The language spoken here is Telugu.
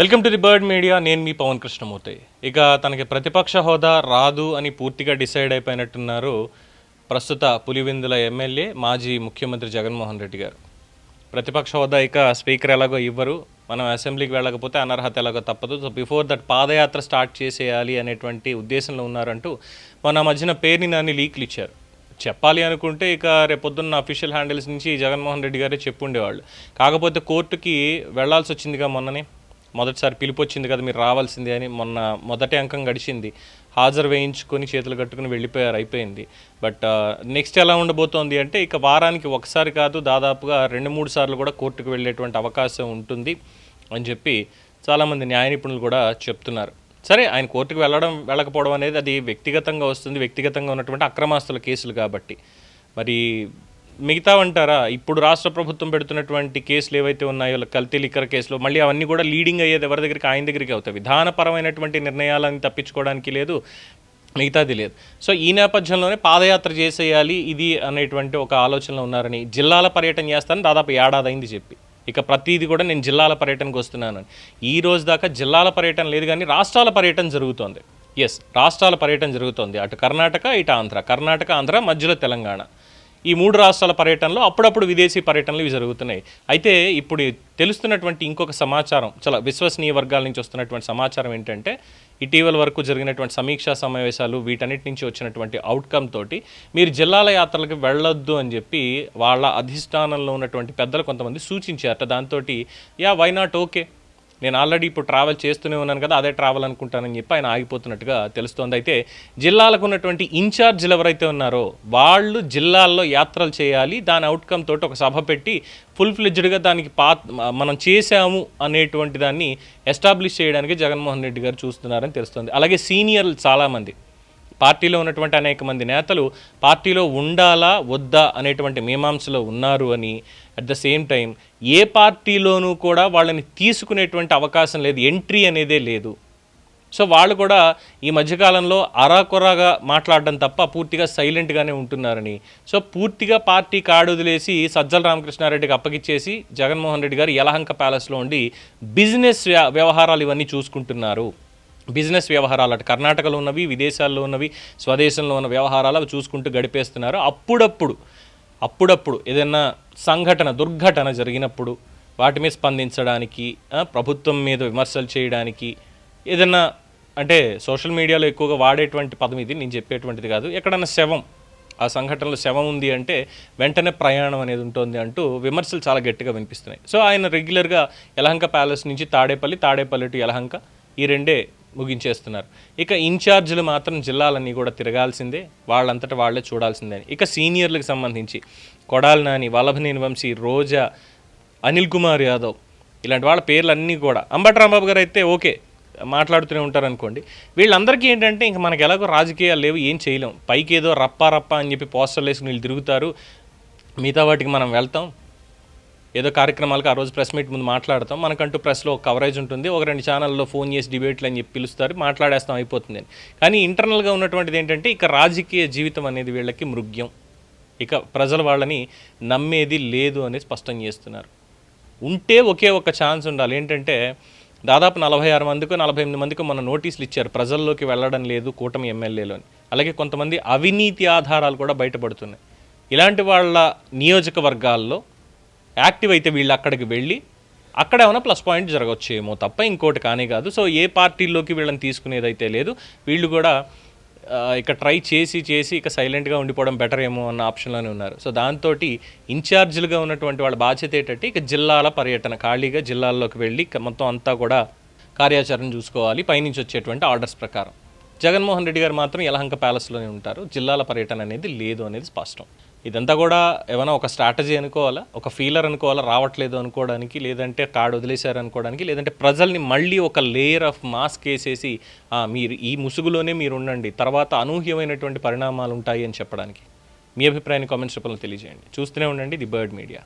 Welcome to the bird media నేను మీ పవన్ కృష్ణమూర్తి. ఇక తనకి ప్రతిపక్ష హోదా రాదు అని పూర్తిగా డిసైడ్ అయిపోయినట్టున్నారు ప్రస్తుత పులివెందుల ఎమ్మెల్యే మాజీ ముఖ్యమంత్రి జగన్మోహన్ రెడ్డి గారు. ప్రతిపక్ష హోదా ఇక స్పీకర్ ఎలాగో ఇవ్వరు. మనం అసెంబ్లీకి వెళ్ళకపోతే అనర్హత ఎలాగో తప్పదు. So before that padayatra start చేసేయాలి అనేటువంటి ఉద్దేశంలో ఉన్నారంటూ మన మధ్యన పేరుని నాని లీక్లు ఇచ్చారు. చెప్పాలి అనుకుంటే ఇక రేపొద్దున్న అఫీషియల్ హ్యాండిల్స్ నుంచి జగన్మోహన్ రెడ్డి గారే చెప్పుండేవాళ్ళు కాకపోతే కోర్టుకి వెళ్ళాల్సి వచ్చిందిగా మొన్ననే. మొదటిసారి పిలుపు వచ్చింది కదా మీరు రావాల్సిందే అని మొన్న మొదటి అంకం గడిచింది. హాజరు వేయించుకొని చేతులు కట్టుకుని వెళ్ళిపోయారు అయిపోయింది. బట్ నెక్స్ట్ ఎలా ఉండబోతోంది అంటే ఇక వారానికి ఒకసారి కాదు దాదాపుగా రెండు మూడు సార్లు కూడా కోర్టుకు వెళ్ళేటువంటి అవకాశం ఉంటుంది అని చెప్పి చాలామంది న్యాయ నిపుణులు కూడా చెప్తున్నారు. సరే ఆయన కోర్టుకు వెళ్ళడం వెళ్ళకపోవడం అనేది అది వ్యక్తిగతంగా వస్తుంది. వ్యక్తిగతంగా ఉన్నటువంటి అక్రమాస్తుల కేసులు కాబట్టి. మరి మిగతా అంటారా ఇప్పుడు రాష్ట్ర ప్రభుత్వం పెడుతున్నటువంటి కేసులు ఏవైతే ఉన్నాయో కల్తీ లిక్కర్ కేసులు మళ్ళీ అవన్నీ కూడా లీడింగ్ అయ్యేది ఎవరి దగ్గరికి? ఆయన దగ్గరికి అవుతాయి. విధానపరమైనటువంటి నిర్ణయాలను తప్పించుకోవడానికి లేదు మిగతాది లేదు. సో ఈ నేపథ్యంలోనే పాదయాత్ర చేసేయాలి ఇది అనేటువంటి ఒక ఆలోచనలో ఉన్నారని జిల్లాల పర్యటన చేస్తాను దాదాపు ఏడాది అయింది చెప్పి. ఇక ప్రతిదీ కూడా నేను జిల్లాల పర్యటనకు వస్తున్నానని ఈ రోజు దాకా జిల్లాల పర్యటన లేదు కానీ రాష్ట్రాల పర్యటన జరుగుతోంది. ఎస్ రాష్ట్రాల పర్యటన జరుగుతోంది. అటు కర్ణాటక ఇటు ఆంధ్ర. కర్ణాటక ఆంధ్ర మధ్యలో తెలంగాణ. ఈ మూడు రాష్ట్రాల పర్యటనలో అప్పుడప్పుడు విదేశీ పర్యటనలు ఇవి జరుగుతున్నాయి. అయితే ఇప్పుడు తెలుస్తున్నటువంటి ఇంకొక సమాచారం చాలా విశ్వసనీయ వర్గాల నుంచి వస్తున్నటువంటి సమాచారం ఏంటంటే ఇటీవల వరకు జరిగినటువంటి సమీక్షా సమావేశాలు వీటన్నిటి నుంచి వచ్చినటువంటి అవుట్కమ్ తోటి మీరు జిల్లాల యాత్రలకు వెళ్ళొద్దు అని చెప్పి వాళ్ళ అధిష్టానంలో ఉన్నటువంటి పెద్దలు కొంతమంది సూచించారట. దాంతో యా వై నాట్ ఓకే నేను ఆల్రెడీ ఇప్పుడు ట్రావెల్ చేస్తూనే ఉన్నాను కదా అదే ట్రావెల్ అనుకుంటానని చెప్పి ఆయన ఆగిపోతున్నట్టుగా తెలుస్తోంది. అయితే జిల్లాలకు ఉన్నటువంటి ఇన్ఛార్జీలు ఎవరైతే ఉన్నారో వాళ్ళు జిల్లాల్లో యాత్రలు చేయాలి దాని అవుట్కమ్ తోటి ఒక సభ పెట్టి ఫుల్ ఫ్లెడ్జ్డ్గా దానికి పా మనం చేశాము అనేటువంటి దాన్ని ఎస్టాబ్లిష్ చేయడానికి జగన్మోహన్ రెడ్డి గారు చూస్తున్నారని తెలుస్తుంది. అలాగే సీనియర్లు చాలామంది. పార్టీలో ఉన్నటువంటి అనేక మంది నేతలు పార్టీలో ఉండాలా వద్దా అనేటువంటి మీమాంసలో ఉన్నారు అని అట్ ద సేమ్ టైం ఏ పార్టీలోనూ కూడా వాళ్ళని తీసుకునేటువంటి అవకాశం లేదు ఎంట్రీ అనేదే లేదు. సో వాళ్ళు కూడా ఈ మధ్యకాలంలో అరాకొరాగా మాట్లాడడం తప్ప పూర్తిగా సైలెంట్గానే ఉంటున్నారని. సో పూర్తిగా పార్టీ కాడు వదిలేసి సజ్జల రామకృష్ణారెడ్డికి అప్పగిచ్చేసి జగన్మోహన్ రెడ్డి గారు యలహంక ప్యాలెస్లో ఉండి బిజినెస్ వ్య- వ్యవహారాలు ఇవన్నీ చూసుకుంటున్నారు. బిజినెస్ వ్యవహారాలు అటు కర్ణాటకలో ఉన్నవి విదేశాల్లో ఉన్నవి స్వదేశంలో ఉన్న వ్యవహారాలు అవి చూసుకుంటూ గడిపేస్తున్నారు. అప్పుడప్పుడు అప్పుడప్పుడు ఏదైనా సంఘటన దుర్ఘటన జరిగినప్పుడు వాటి మీద స్పందించడానికి ప్రభుత్వం మీద విమర్శలు చేయడానికి ఏదైనా అంటే సోషల్ మీడియాలో ఎక్కువగా వాడేటువంటి పదం ఇది నేను చెప్పేటువంటిది కాదు. ఎక్కడన్నా శవం ఆ సంఘటనలో శవం ఉంది అంటే వెంటనే ప్రయాణం అనేది ఉంటుంది అంటూ విమర్శలు చాలా గట్టిగా వినిపిస్తున్నాయి. సో ఆయన రెగ్యులర్గా యలహంక ప్యాలెస్ నుంచి తాడేపల్లి తాడేపల్లి టు యలహంక ఈ రెండే ముగించేస్తున్నారు. ఇక ఇన్ఛార్జీలు మాత్రం జిల్లాలన్నీ కూడా తిరగాల్సిందే. వాళ్ళంతటా వాళ్ళే చూడాల్సిందే. ఇక సీనియర్లకు సంబంధించి కొడాలి నాని వల్లభనేని వంశీ రోజా అనిల్ కుమార్ యాదవ్ ఇలాంటి వాళ్ళ పేర్లు అన్నీ కూడా అంబటరాంబాబు గారు అయితే ఓకే మాట్లాడుతూనే ఉంటారు అనుకోండి వీళ్ళందరికీ ఏంటంటే ఇంక మనకి ఎలాగో రాజకీయాలు లేవు ఏం చేయలేం. పైకి ఏదో రప్పా అని చెప్పి పోస్టర్లు వేసుకుని వీళ్ళు తిరుగుతారు. మిగతా వాటికి మనం వెళ్తాం. ఏదో కార్యక్రమాలకు ఆ రోజు ప్రెస్ మీట్ ముందు మాట్లాడతాం. మనకంటూ ప్రెస్లో ఒక కవరేజ్ ఉంటుంది. ఒక రెండు ఛానల్లో ఫోన్ చేసి డిబేట్లు అని చెప్పి పిలుస్తారు. మాట్లాడేస్తాం అయిపోతుంది అని. కానీ ఇంటర్నల్గా ఉన్నటువంటిది ఏంటంటే ఇక రాజకీయ జీవితం అనేది వీళ్ళకి మృగ్యం. ఇక ప్రజలు వాళ్ళని నమ్మేది లేదు అని స్పష్టం చేస్తున్నారు. ఉంటే ఒకే ఒక ఛాన్స్ ఉండాలి. ఏంటంటే దాదాపు నలభై ఆరు మందికి నలభై ఎనిమిది మందికి మన నోటీసులు ఇచ్చారు ప్రజల్లోకి వెళ్ళడం లేదు కూటమి ఎమ్మెల్యేలు అని. అలాగే కొంతమంది అవినీతి ఆధారాలు కూడా బయటపడుతున్నాయి. ఇలాంటి వాళ్ళ నియోజకవర్గాల్లో యాక్టివ్ అయితే వీళ్ళు అక్కడికి వెళ్ళి అక్కడ ఏమైనా ప్లస్ పాయింట్ జరగవచ్చేమో తప్ప ఇంకోటి కానీ కాదు. సో ఏ పార్టీల్లోకి వీళ్ళని తీసుకునేదైతే లేదు. వీళ్ళు కూడా ఇక ట్రై చేసి చేసి ఇక సైలెంట్గా ఉండిపోవడం బెటర్ ఏమో అన్న ఆప్షన్లోనే ఉన్నారు. సో దాంతో ఇన్ఛార్జీలుగా ఉన్నటువంటి వాళ్ళ బాధ్యత ఏంటంటే ఇక జిల్లాల పర్యటన ఖాళీగా జిల్లాల్లోకి వెళ్ళి మొత్తం అంతా కూడా కార్యాచరణ చూసుకోవాలి. పైనుంచి వచ్చేటువంటి ఆర్డర్స్ ప్రకారం. జగన్మోహన్ రెడ్డి గారు మాత్రం యలహంక ప్యాలెస్లోనే ఉంటారు. జిల్లాల పర్యటన అనేది లేదు అనేది స్పష్టం. ఇదంతా కూడా ఏమైనా ఒక స్ట్రాటజీ అనుకోవాలా? ఒక ఫీలర్ అనుకోవాలా? రావట్లేదు అనుకోవడానికి లేదంటే కార్డు వదిలేశారు అనుకోవడానికి లేదంటే ప్రజల్ని మళ్ళీ ఒక లేయర్ ఆఫ్ మాస్క్ వేసేసి మీరు ఈ ముసుగులోనే మీరు ఉండండి. తర్వాత అనూహ్యమైనటువంటి పరిణామాలు ఉంటాయి అని చెప్పడానికి. మీ అభిప్రాయాన్ని కామెంట్స్ రూపంలో తెలియజేయండి. చూస్తూనే ఉండండి ది బర్డ్ మీడియా.